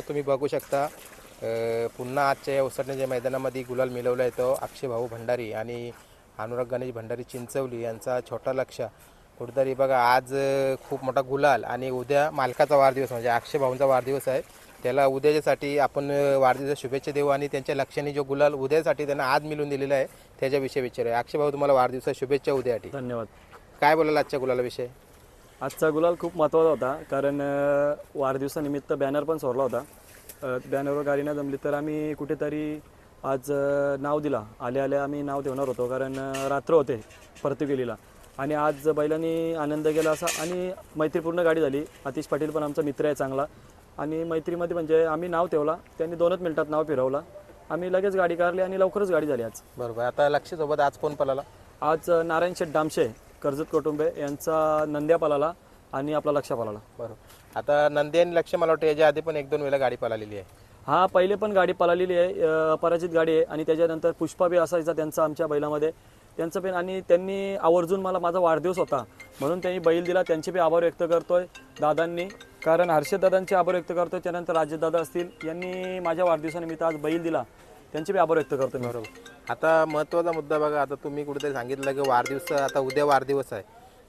तुम्ही बघू शकता पुन्हा आजच्या या उसटण्याच्या मैदानामध्ये गुलाल मिळवला येतो अक्षय भाऊ भंडारी आणि अनुराग गणेश भंडारी चिंचवली यांचा छोटा लक्ष. कुठेतरी बघा आज खूप मोठा गुलाल आणि उद्या मालकाचा वाढदिवस म्हणजे अक्षय भाऊंचा वाढदिवस आहे. त्याला उद्याच्यासाठी आपण अ, वाढदिवसाच्या शुभेच्छा देऊ आणि त्यांच्या लक्षाने जो गुलाल उद्यासाठी त्यांना आज मिळून दिलेला आहे त्याच्याविषयी विचार आहे अक्षय भाऊ तुम्हाला वाढदिवसाच्या शुभेच्छा उद्यासाठी. धन्यवाद. काय बोलाल आजच्या गुलालाविषयी? आजचा गुलाल खूप महत्त्वाचा होता कारण वाढदिवसानिमित्त बॅनर पण सोडला होता. बॅनरवर गाडी नाही जमली तर आम्ही कुठेतरी आज नाव दिला. आले आले आम्ही नाव ठेवणार होतो कारण रात्र होते परतुगेलीला. आणि आज बैलांनी आनंद केला असा आणि मैत्रीपूर्ण गाडी झाली. अतिश पाटील पण आमचा मित्र आहे चांगला. आणि मैत्रीमध्ये म्हणजे आम्ही नाव ठेवला. त्यांनी दोनच मिनिटात नाव फिरवला. आम्ही लगेच गाडी काढली आणि लवकरच गाडी झाली आज. बरोबर. आता लक्षसोबत आज कोण पळाला? आज नारायण शेठ डामशे. कर्जत कुटुंबे यांचा नंद्या पलाला आणि आपला लक्षा पलाला. बरोबर. आता नंदी आणि लक्ष मला वाटतं याच्या आधी पण एक दोन वेळा गाडी पळालेली आहे. हा पहिले पण गाडी पळालेली आहे अ, अपराजित गाडी आहे आणि त्याच्यानंतर पुष्पा बी असायचा त्यांचा आमच्या बैलामध्ये. त्यांचं पण आणि त्यांनी आवर्जून मला माझा वाढदिवस होता म्हणून त्यांनी बैल दिला. त्यांचे बी आभार व्यक्त करतोय दादांनी. कारण हर्षद दादांचे आभार व्यक्त करतोय त्यानंतर राजदादा असतील. यांनी माझ्या वाढदिवसानिमित्त आज बैल दिला. त्यांचे बी आभार व्यक्त करतो मी. बरोबर. आता महत्त्वाचा मुद्दा बघा आता तुम्ही कुठेतरी सांगितलं की वाढदिवस आता उद्या वाढदिवस आहे.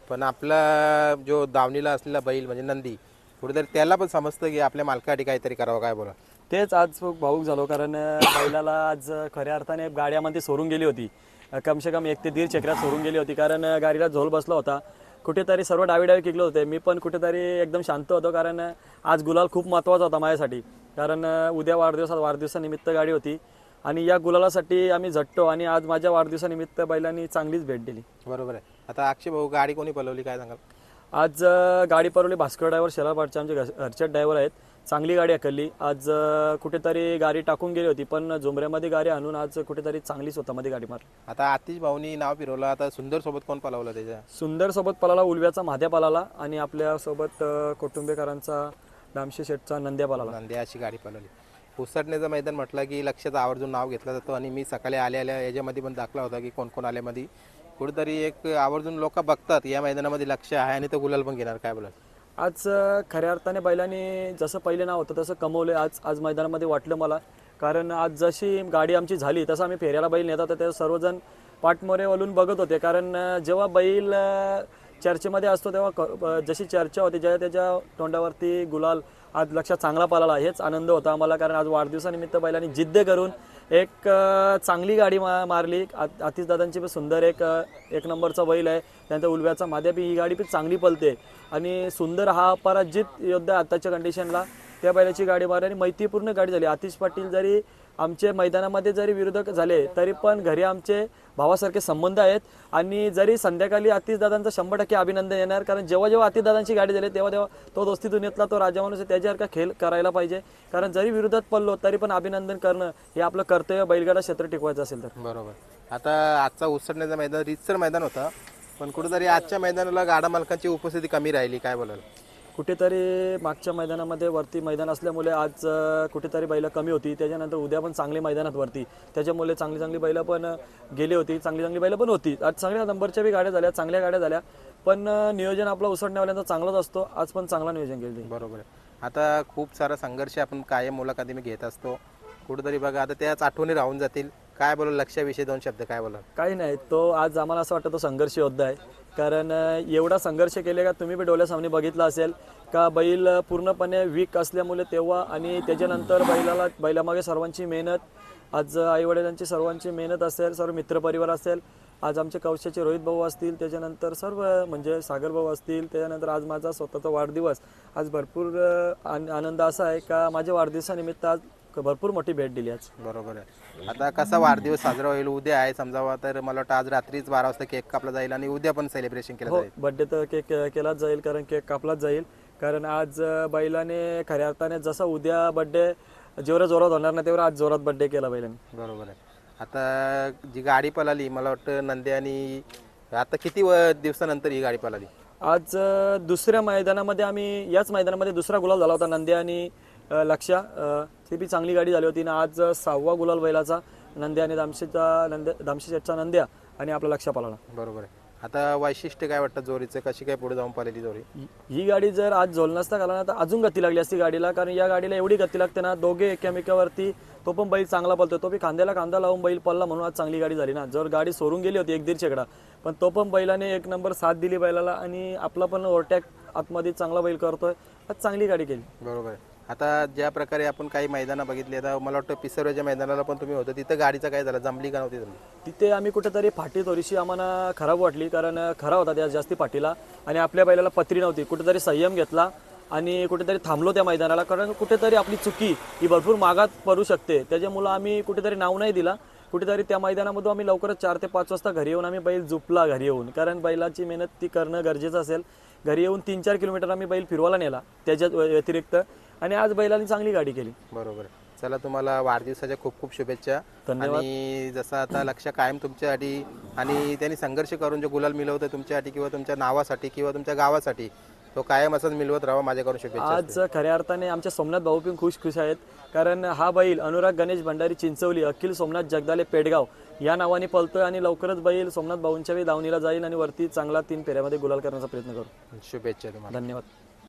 पण आपला जो दावणीला असलेला बैल म्हणजे नंदी कुठेतरी त्याला पण समजतं की आपल्या मालकासाठी काहीतरी करावं काय बोला तेच आज भाऊक झालो कारण बैलाला आज खऱ्या अर्थाने गाड्यामध्ये सोडून गेली होती. कमसे कम एक ते दीड चक्रात सोडून गेली होती कारण गाडीला झोल बसला होता. कुठेतरी सर्व डावी डावी किकले होते. मी पण कुठेतरी एकदम शांत होतो कारण आज गुलाल खूप महत्त्वाचा होता माझ्यासाठी. कारण उद्या वाढदिवसात वाढदिवसानिमित्त गाडी होती. आणि या गुलालासाठी आम्ही झटतो आणि आज माझ्या वाढदिवसानिमित्त बैलांनी चांगलीच भेट दिली. बरोबर आहे. आता अक्षय भाऊ गाडी कोणी पळवली काय सांगाल? आज गाडी परवली भास्कर ड्रायव्हर शेलारपाटचे आमचे घर- घरचे ड्रायव्हर आहेत. चांगली गाडी अकलली आज कुठेतरी गाडी टाकून गेली होती पण झुमऱ्यामध्ये गाडी आणून आज कुठेतरी चांगली स्वतःमध्ये गाडी मारली. आता आतिश भाऊनी नाव फिरवलं. आता सुंदर सोबत कोण पळवलं त्याच्या? सुंदर सोबत पलाला उलव्याचा म्हाद्या पलाला आणि आपल्यासोबत कुटुंबेकरांचा दामशे शेठचा नंद्या पलाला. नंद्या अशी गाडी पळवली पुसटण्याचं मैदान म्हटलं की लक्षाचा आवर्जून नाव घेतलं जातो आणि मी सकाळी आल्या आल्या याच्यामध्ये पण दाखला होता की कोण कोण आल्यामध्ये. कुठेतरी एक आवर्जून लोक बघतात या मैदानामध्ये लक्ष आहे आणि तो गुलाल पण घेणार. काय बोला आज खऱ्या अर्थाने बैलांनी जसं पहिले नाव होतं तसं कमवलं आज आज मैदानामध्ये वाटलं मला. कारण आज जशी गाडी आमची झाली तसं आम्ही फेऱ्याला बैल नेतात तर ते सर्वजण पाठमोरे वळून बघत होते. कारण जेव्हा बैल चर्चेमध्ये असतो तेव्हा क- जशी चर्चा होती ज्या त्याच्या तोंडावरती गुलाल आज लक्षात चांगला पाला हेच आनंद होता आम्हाला. कारण आज वाढदिवसानिमित्त बैलांनी जिद्द करून एक चांगली गाडी मा मारली. आत- आतिशदादांची पण सुंदर एक एक नंबरचा बैल आहे. त्यानंतर उलव्याचा माध्यापी ही गाडी पण चांगली पलते आणि सुंदर हा पराजित योद्धा आत्ताच्या कंडिशनला त्या बैलाची गाडी मारली आणि मैत्रीपूर्ण गाडी झाली. आतिश पाटील जरी आमचे मैदानामध्ये जरी विरोधक झाले तरी पण घरी आमचे भावासारखे संबंध आहेत. आणि जरी संध्याकाळी आतिशदादांचं शंभर टक्के अभिनंदन येणार कारण जेव्हा जेव्हा आतिशदादांची गाडी झाली तेव्हा तेव्हा तो दोस्ती दुनियेतला तो राजा माणूस आहे त्याच्यासारखा खेळ करायला पाहिजे. कारण जरी विरोधात पडलो तरी पण अभिनंदन करणं हे आपलं कर्तव्य बैलगाडा क्षेत्र टिकवायचं असेल तर. बरोबर. आता आजचा उसरण्याचं मैदान रितसर मैदान होतं. पण कुठेतरी आजच्या मैदानाला गाडा मालकांची उपस्थिती कमी राहिली काय बोलायला कुठेतरी मागच्या मैदानामध्ये वरती मैदान असल्यामुळे आज कुठेतरी बैलं कमी होती. त्याच्यानंतर उद्या पण चांगले मैदानात वरती. त्याच्यामुळे चांगली चांगली बैलं पण गेली होती. चांगली चांगली बैलं पण होती. आज चांगल्या नंबरच्या बी गाड्या झाल्या चांगल्या गाड्या झाल्या. पण नियोजन आपलं उसडण्यावाल्यांचा चांगलाच असतो. आज पण चांगला नियोजन केलं बरोबर आहे. आता खूप सारा संघर्ष आपण कायम मुलाखती मी घेत असतो. कुठेतरी बघा आता त्याच आठवणी राहून जातील. काय बोलाल? लक्षाविषयी दोन शब्द काय बोलाल? काही नाही तो आज आम्हाला असं वाटतं तो संघर्ष योद्धा आहे. कारण एवढा संघर्ष केले का तुम्ही बी डोळ्यासामने बघितला असेल का बैल पूर्णपणे वीक असल्यामुळे तेव्हा आणि त्याच्यानंतर बैलाला बैलामागे सर्वांची मेहनत आज आईवडिलांची सर्वांची मेहनत असेल सर्व मित्रपरिवार असेल आज आमचे कौशाचे रोहित भाऊ असतील त्याच्यानंतर सर्व म्हणजे सागर भाऊ असतील त्याच्यानंतर आज माझा स्वतःचा वाढदिवस. आज भरपूर आन- आनंद असा आहे का माझ्या वाढदिवसानिमित्त आज भरपूर मोठी भेट दिली आज. बरोबर आहे. आता कसा वाढदिवस साजरा होईल? उद्या आहे समजावा तर मला वाटतं आज रात्रीच बारा वाजता केक कापला जाईल आणि उद्या पण सेलिब्रेशन केलं हो जाईल. बड्डे तर केक केलाच जाईल कारण केक कापलाच जाईल. कारण आज बैलाने खऱ्या अर्थाने जसा उद्या बड्डे जेवढा जोरात होणार ना तेवढा आज जोरात बड्डे केला बैलाने. बरोबर आहे. आता जी गाडी पळाली मला वाटतं नंदी आणि आता किती व- दिवसानंतर ही गाडी पळाली? आज अं, दुसऱ्या मैदानामध्ये आम्ही याच मैदानामध्ये दुसरा गुलाल झाला होता नंद्या आणि अं, ती बी चांगली गाडी झाली होती आणि आज सहावा गुलाल बैलाचा नंद्या आणि दामशेचा नंद्या दामशे शेटचा नंद्या आणि आपला लक्ष्या पालाला. बरोबर आहे. आता वैशिष्ट्य काय वाटतं जोरीचं? कशी काय पुढे जाऊन पाहिलेली जोरी? ही- गाडी जर आज झोल नसता घाला ना तर अजून गती लागली असती गाडीला कारण या गाडीला एवढी गती लागते ना दोघे एकमेकावरती तो पण बैल चांगला पळतो तो बी खांद्याला खांदा लावून बैल पडला म्हणून आज चांगली गाडी झाली ना. जर गाडी सोडून गेली होती एक दीड शेकडा पण तो पण बैलाने एक नंबर साथ दिली बैलाला आणि आपला पण ओव्हरटॅक आतमध्ये चांगला बैल करतोय. आज चांगली गाडी केली. बरोबर आहे. आता ज्या प्रकारे आपण काही मैदानं बघितली आता मला वाटतं पिसरच्या मैदानाला पण तुम्ही होतं. तिथं गाडीचं काय झालं? जमली का नव्हती जमली? तिथे आम्ही कुठेतरी फाटी थोडीशी आम्हाला खराब वाटली कारण खरा होता त्या जास्ती फाटीला. आणि आपल्या बैलाला पत्री नव्हती. कुठेतरी संयम घेतला आणि कुठेतरी थांबलो त्या मैदानाला कारण कुठेतरी आपली चुकी ही भरपूर मागात पडू शकते. त्याच्यामुळं आम्ही कुठेतरी नाव नाही दिला. कुठेतरी त्या मैदानामधून आम्ही लवकरच चार ते पाच वाजता घरी येऊन आम्ही बैल झुपला घरी येऊन. कारण बैलाची मेहनत ती करणं गरजेचं असेल. घरी येऊन तीन चार किलोमीटर आम्ही बैल फिरवायला नेला. त्याच्या व्यतिरिक्त आणि आज बैलांनी चांगली गाडी केली. बरोबर. चला तुम्हाला वाढदिवसाच्या खूप खूप शुभेच्छा. धन्यवाद. आणि जसं आता लक्ष कायम तुमच्यासाठी आणि त्यांनी संघर्ष करून जो गुलाल मिळवतं तुमच्यासाठी किंवा तुमच्या नावासाठी किंवा तुमच्या गावासाठी तो कायम असंच मिळवत राहा माझ्याकडून शुभेच्छा आज खऱ्या अर्थाने आमचे सोमनाथ भाऊ पण खुश खुश आहेत. कारण हा बैल अनुराग गणेश भंडारी चिंचवली अखिल सोमनाथ जगदाले पेडगाव या नावाने पळतोय आणि लवकरच बैल सोमनाथ भाऊंच्या दावणीला जाईल आणि वरती चांगला तीन फेऱ्यामध्ये गुलाल करण्याचा प्रयत्न करू. शुभेच्छा तुम्हाला. धन्यवाद.